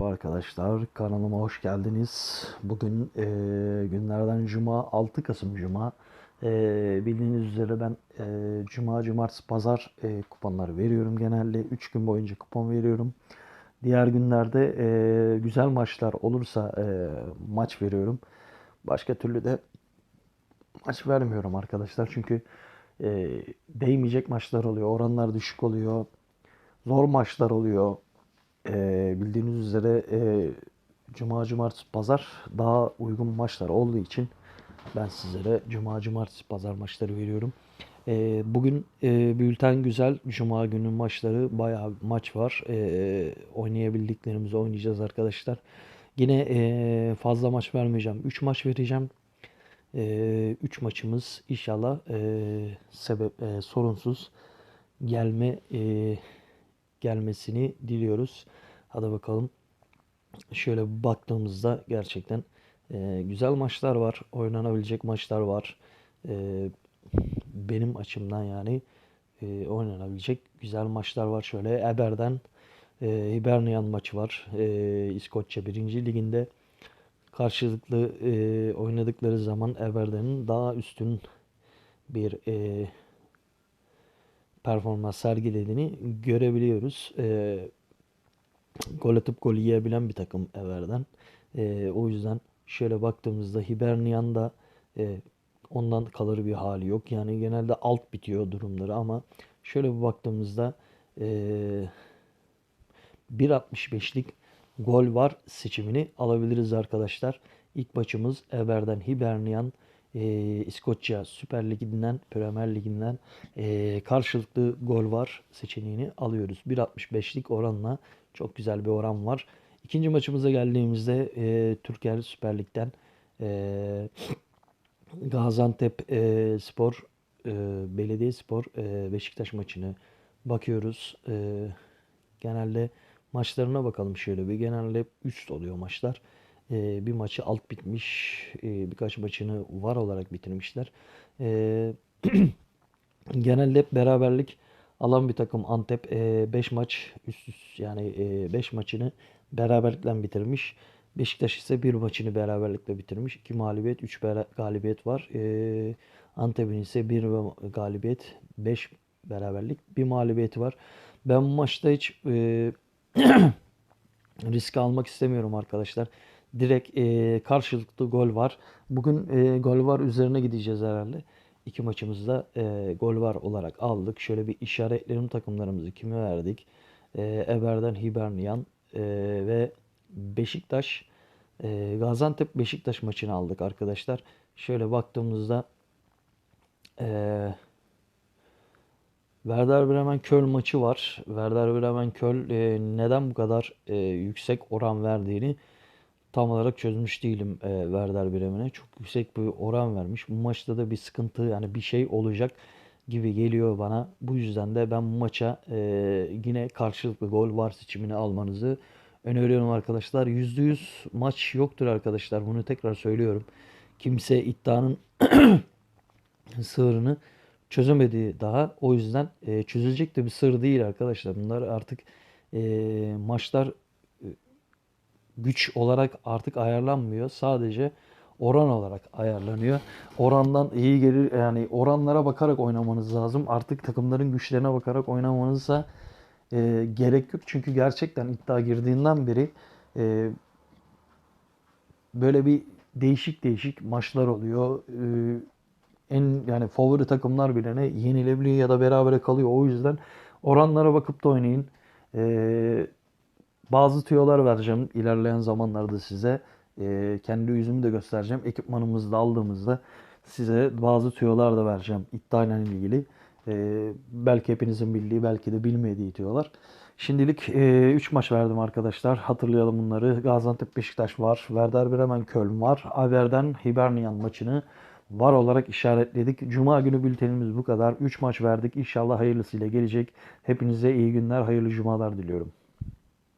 Arkadaşlar kanalıma hoş geldiniz. Bugün eee, günlerden Cuma 6 Kasım Cuma. Eee, bildiğiniz üzere ben eee, Cuma, Cumartesi, Pazar eee, kuponları veriyorum genelde. 3 gün boyunca kupon veriyorum. Diğer günlerde eee, güzel maçlar olursa eee, maç veriyorum. Başka türlü de maç vermiyorum arkadaşlar. Çünkü eee, değmeyecek maçlar oluyor. Oranlar düşük oluyor. Zor maçlar oluyor. Ee, bildiğiniz üzere e, Cuma, Cumartesi, Pazar daha uygun maçlar olduğu için ben sizlere Cuma, Cumartesi, Pazar maçları veriyorum. Ee, bugün e, bülten güzel. Cuma günü maçları bayağı maç var. Ee, oynayabildiklerimizi oynayacağız arkadaşlar. Yine e, fazla maç vermeyeceğim. 3 maç vereceğim. 3 maçımız inşallah e, sebep e, sorunsuz gelme e, gelmesini diliyoruz. Hadi bakalım. Şöyle baktığımızda gerçekten e, güzel maçlar var. Oynanabilecek maçlar var. E, benim açımdan yani e, oynanabilecek güzel maçlar var. Şöyle Eber'den e, Hibernian maçı var. E, İskoçya 1. Liginde karşılıklı e, oynadıkları zaman Eber'den daha üstün bir e, performans sergilediğini görebiliyoruz. E, gol atıp gol yiyebilen bir takım Ever'den. E, o yüzden şöyle baktığımızda Hibernian'da e, ondan kalır bir hali yok. Yani genelde alt bitiyor durumları ama şöyle bir baktığımızda e, 1.65'lik gol var seçimini alabiliriz arkadaşlar. İlk maçımız Ever'den Hibernian e, İskoçya Süper Ligi'nden, Premier Ligi'nden e, karşılıklı gol var seçeneğini alıyoruz. 1.65'lik oranla çok güzel bir oran var. İkinci maçımıza geldiğimizde e, Türkiye Süper Lig'den e, Gaziantep e, Spor, e, Belediye Spor, e, Beşiktaş maçını bakıyoruz. E, genelde maçlarına bakalım şöyle bir. Genelde üst oluyor maçlar. E, bir maçı alt bitmiş, e, birkaç maçını var olarak bitirmişler. E, genelde hep beraberlik alan bir takım Antep 5 maç üst üste yani 5 maçını beraberlikle bitirmiş. Beşiktaş ise bir maçını beraberlikle bitirmiş. 2 mağlubiyet, 3 galibiyet var. Antep'in ise 1 galibiyet, 5 beraberlik, bir mağlubiyeti var. Ben bu maçta hiç e, risk almak istemiyorum arkadaşlar. Direkt e, karşılıklı gol var. Bugün e, gol var üzerine gideceğiz herhalde. İki maçımızda e, gol var olarak aldık. Şöyle bir işaretlerim takımlarımızı kime verdik? E, Eber'den Hibernian e, ve Beşiktaş e, Gaziantep Beşiktaş maçını aldık arkadaşlar. Şöyle baktığımızda e, Werder Bremen Köln maçı var. Werder Bremen Köln e, neden bu kadar e, yüksek oran verdiğini tam olarak çözmüş değilim e, Werder Bremen'e. Çok yüksek bir oran vermiş. Bu maçta da bir sıkıntı yani bir şey olacak gibi geliyor bana. Bu yüzden de ben bu maça e, yine karşılıklı gol var seçimini almanızı öneriyorum arkadaşlar. %100 maç yoktur arkadaşlar. Bunu tekrar söylüyorum. Kimse iddianın sığırını çözemedi daha. O yüzden e, çözülecek de bir sır değil arkadaşlar. Bunlar artık e, maçlar güç olarak artık ayarlanmıyor. Sadece oran olarak ayarlanıyor. Orandan iyi gelir yani oranlara bakarak oynamanız lazım. Artık takımların güçlerine bakarak oynamanıza e, gerek yok. Çünkü gerçekten iddia girdiğinden beri e, böyle bir değişik değişik maçlar oluyor. E, en yani favori takımlar bile ne yenilebiliyor ya da berabere kalıyor. O yüzden oranlara bakıp da oynayın. Ee, bazı tüyolar vereceğim ilerleyen zamanlarda size. Ee, kendi yüzümü de göstereceğim. Ekipmanımızı da aldığımızda size bazı tüyolar da vereceğim iddiayla ilgili. Ee, belki hepinizin bildiği belki de bilmediği tüyolar. Şimdilik 3 e, maç verdim arkadaşlar. Hatırlayalım bunları. Gaziantep Beşiktaş var. Werder Bremen Köln var. Aver'den Hibernian maçını var olarak işaretledik. Cuma günü bültenimiz bu kadar. 3 maç verdik. İnşallah hayırlısıyla gelecek. Hepinize iyi günler, hayırlı cumalar diliyorum.